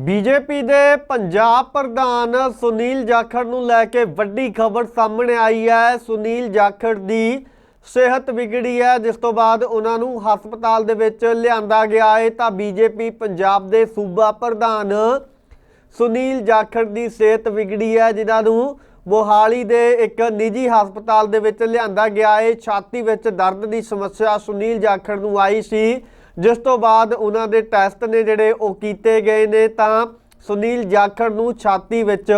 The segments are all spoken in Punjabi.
ਬੀਜੇਪੀ ਦੇ ਪੰਜਾਬ ਪ੍ਰਧਾਨ ਸੁਨੀਲ ਜਾਖੜ ਨੂੰ ਲੈ ਕੇ ਵੱਡੀ ਖਬਰ ਸਾਹਮਣੇ ਆਈ ਹੈ। ਸੁਨੀਲ ਜਾਖੜ ਦੀ ਸਿਹਤ ਵਿਗੜੀ ਹੈ, ਜਿਸ ਤੋਂ ਬਾਅਦ ਉਹਨਾਂ ਨੂੰ ਹਸਪਤਾਲ ਦੇ ਵਿੱਚ ਲਿਆਂਦਾ ਗਿਆ ਹੈ। ਤਾਂ ਬੀਜੇਪੀ ਪੰਜਾਬ ਦੇ ਸੂਬਾ ਪ੍ਰਧਾਨ ਸੁਨੀਲ ਜਾਖੜ ਦੀ ਸਿਹਤ ਵਿਗੜੀ ਹੈ, ਜਿਨ੍ਹਾਂ ਨੂੰ ਮੋਹਾਲੀ ਦੇ ਇੱਕ ਨਿੱਜੀ ਹਸਪਤਾਲ ਦੇ ਵਿੱਚ ਲਿਆਂਦਾ ਗਿਆ ਹੈ। ਛਾਤੀ ਵਿੱਚ ਦਰਦ ਦੀ ਸਮੱਸਿਆ ਸੁਨੀਲ ਜਾਖੜ ਨੂੰ ਆਈ ਸੀ। ਜਿਸ ਤੋਂ ਬਾਅਦ ਉਹਨਾਂ ਦੇ ਟੈਸਟ ਨੇ ਜਿਹੜੇ ਉਹ ਕੀਤੇ ਗਏ ਨੇ, ਤਾਂ ਸੁਨੀਲ ਜਾਖੜ ਨੂੰ ਛਾਤੀ ਵਿੱਚ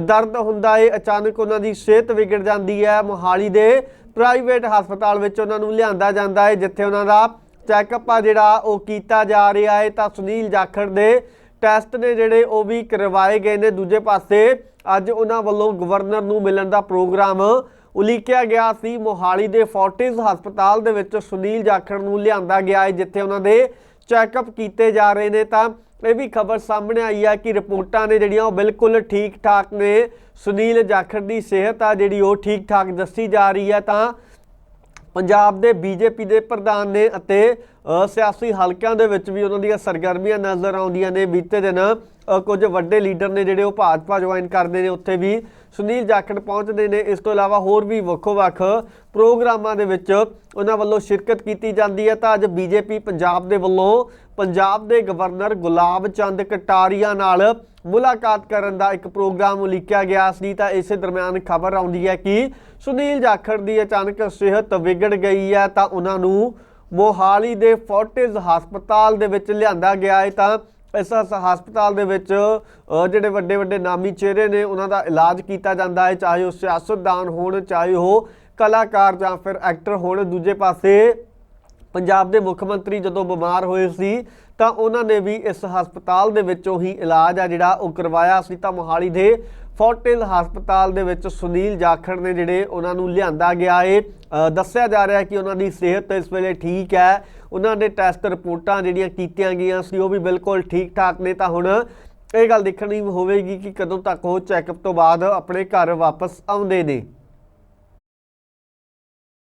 ਦਰਦ ਹੁੰਦਾ ਏ, ਅਚਾਨਕ ਉਹਨਾਂ ਦੀ ਸਿਹਤ ਵਿਗੜ ਜਾਂਦੀ ਹੈ। ਮੋਹਾਲੀ ਦੇ ਪ੍ਰਾਈਵੇਟ ਹਸਪਤਾਲ ਵਿੱਚ ਉਹਨਾਂ ਨੂੰ ਲਿਆਂਦਾ ਜਾਂਦਾ ਹੈ ਜਿੱਥੇ ਉਹਨਾਂ ਦਾ ਚੈੱਕਅਪ ਆ ਜਿਹੜਾ, ਉਹ ਕੀਤਾ ਜਾ ਰਿਹਾ ਹੈ ਤਾਂ ਸੁਨੀਲ ਜਾਖੜ ਦੇ ਟੈਸਟ ਨੇ ਜਿਹੜੇ, ਉਹ ਵੀ ਕਰਵਾਏ ਗਏ ਨੇ। ਦੂਜੇ ਪਾਸੇ, ਅੱਜ ਉਹਨਾਂ ਵੱਲੋਂ ਗਵਰਨਰ ਨੂੰ ਮਿਲਣ ਦਾ ਪ੍ਰੋਗਰਾਮ ਉਲੀਕਿਆ ਗਿਆ ਸੀ। ਮੋਹਾਲੀ ਦੇ ਫੋਰਟਿਸ ਹਸਪਤਾਲ ਦੇ ਵਿੱਚ ਸੁਨੀਲ ਜਾਖੜ ਨੂੰ ਲਿਆਂਦਾ ਗਿਆ ਹੈ, ਜਿੱਥੇ ਉਹਨਾਂ ਦੇ ਚੈੱਕਅਪ ਕੀਤੇ ਜਾ ਰਹੇ ਨੇ। ਤਾਂ ਇਹ ਵੀ ਖਬਰ ਸਾਹਮਣੇ ਆਈ ਹੈ ਕਿ ਰਿਪੋਰਟਾਂ ਨੇ ਜਿਹੜੀਆਂ ਉਹ ਬਿਲਕੁਲ ਠੀਕ ਠਾਕ ਨੇ। ਸੁਨੀਲ ਜਾਖੜ ਦੀ ਸਿਹਤ ਆ ਜਿਹੜੀ ਉਹ ਠੀਕ ਠਾਕ ਦੱਸੀ ਜਾ ਰਹੀ ਹੈ। ਤਾਂ ਪੰਜਾਬ ਦੇ ਬੀਜੇਪੀ ਦੇ ਪ੍ਰਧਾਨ ਨੇ ਅਤੇ ਸਿਆਸੀ ਹਲਕਿਆਂ ਦੇ ਵਿੱਚ ਵੀ ਉਹਨਾਂ ਦੀਆਂ ਸਰਗਰਮੀਆਂ ਨਜ਼ਰ ਆਉਂਦੀਆਂ ਨੇ। ਬੀਤੇ ਦਿਨ ਕੁਝ ਵੱਡੇ ਲੀਡਰ ਨੇ ਜਿਹੜੇ ਉਹ ਭਾਜਪਾ ਜੁਆਇਨ ਕਰਦੇ ਨੇ, ਉੱਥੇ ਵੀ ਸੁਨੀਲ ਜਾਖੜ ਪਹੁੰਚਦੇ ਨੇ। ਇਸ ਤੋਂ ਇਲਾਵਾ ਹੋਰ ਵੀ ਵੱਖੋ-ਵੱਖ ਪ੍ਰੋਗਰਾਮਾਂ ਦੇ ਵਿੱਚ ਉਹਨਾਂ ਵੱਲੋਂ ਸ਼ਿਰਕਤ ਕੀਤੀ ਜਾਂਦੀ ਹੈ। ਤਾਂ ਅੱਜ ਬੀਜੇਪੀ ਪੰਜਾਬ ਦੇ ਵੱਲੋਂ ਪੰਜਾਬ ਦੇ ਗਵਰਨਰ ਗੁਲਾਬ ਚੰਦ ਕਟਾਰੀਆ ਨਾਲ ਮੁਲਾਕਾਤ ਕਰਨ ਦਾ ਇੱਕ ਪ੍ਰੋਗਰਾਮ ਉਲੀਕਿਆ ਗਿਆ ਸੀ। ਤਾਂ ਇਸੇ ਦਰਮਿਆਨ ਖਬਰ ਆਉਂਦੀ ਹੈ ਕਿ ਸੁਨੀਲ ਜਾਖੜ ਦੀ ਅਚਾਨਕ ਸਿਹਤ ਵਿਗੜ ਗਈ ਹੈ। ਤਾਂ ਉਹਨਾਂ ਨੂੰ ਮੋਹਾਲੀ ਦੇ ਫੋਰਟਿਸ ਹਸਪਤਾਲ ਦੇ ਵਿੱਚ ਲਿਆਂਦਾ ਗਿਆ ਹੈ। ਤਾਂ ਇਸ ਹਸ- ਹਸਪਤਾਲ ਦੇ ਵਿੱਚ ਜਿਹੜੇ ਵੱਡੇ ਵੱਡੇ ਨਾਮੀ ਚਿਹਰੇ ਨੇ, ਉਹਨਾਂ ਦਾ ਇਲਾਜ ਕੀਤਾ ਜਾਂਦਾ ਹੈ, ਚਾਹੇ ਉਹ ਸਿਆਸਤਦਾਨ ਹੋਣ, ਚਾਹੇ ਉਹ ਕਲਾਕਾਰ ਜਾਂ ਫਿਰ ਐਕਟਰ ਹੋਣ, ਦੂਜੇ ਪਾਸੇ ਪੰਜਾਬ ਦੇ ਮੁੱਖ ਮੰਤਰੀ ਜਦੋਂ ਬਿਮਾਰ ਹੋਏ ਸੀ, ਤਾਂ ਉਹਨਾਂ ਨੇ ਵੀ ਇਸ ਹਸਪਤਾਲ ਦੇ ਵਿੱਚੋਂ ਹੀ ਇਲਾਜ ਆ ਜਿਹੜਾ ਉਹ ਕਰਵਾਇਆ ਸੀ। ਤਾਂ ਮੋਹਾਲੀ ਦੇ ਫੋਰਟਿਲ ਹਸਪਤਾਲ ਦੇ ਵਿੱਚ ਸੁਨੀਲ ਜਾਖੜ ਨੇ ਜਿਹੜੇ ਉਹਨਾਂ ਨੂੰ ਲਿਆਂਦਾ ਗਿਆ ਏ। ਦੱਸਿਆ ਜਾ ਰਿਹਾ ਕਿ ਉਹਨਾਂ ਦੀ ਸਿਹਤ ਇਸ ਵੇਲੇ ਠੀਕ ਹੈ। ਉਹਨਾਂ ਦੇ ਟੈਸਟ ਰਿਪੋਰਟਾਂ ਜਿਹੜੀਆਂ ਕੀਤੀਆਂ ਗਈਆਂ ਸੀ, ਉਹ ਵੀ ਬਿਲਕੁਲ ਠੀਕ ਠਾਕ ਨੇ। ਤਾਂ ਹੁਣ ਇਹ ਗੱਲ ਦੇਖਣੀ ਹੋਵੇਗੀ ਕਿ ਕਦੋਂ ਤੱਕ ਉਹ ਚੈੱਕਅਪ ਤੋਂ ਬਾਅਦ ਆਪਣੇ ਘਰ ਵਾਪਸ ਆਉਂਦੇ ਨੇ।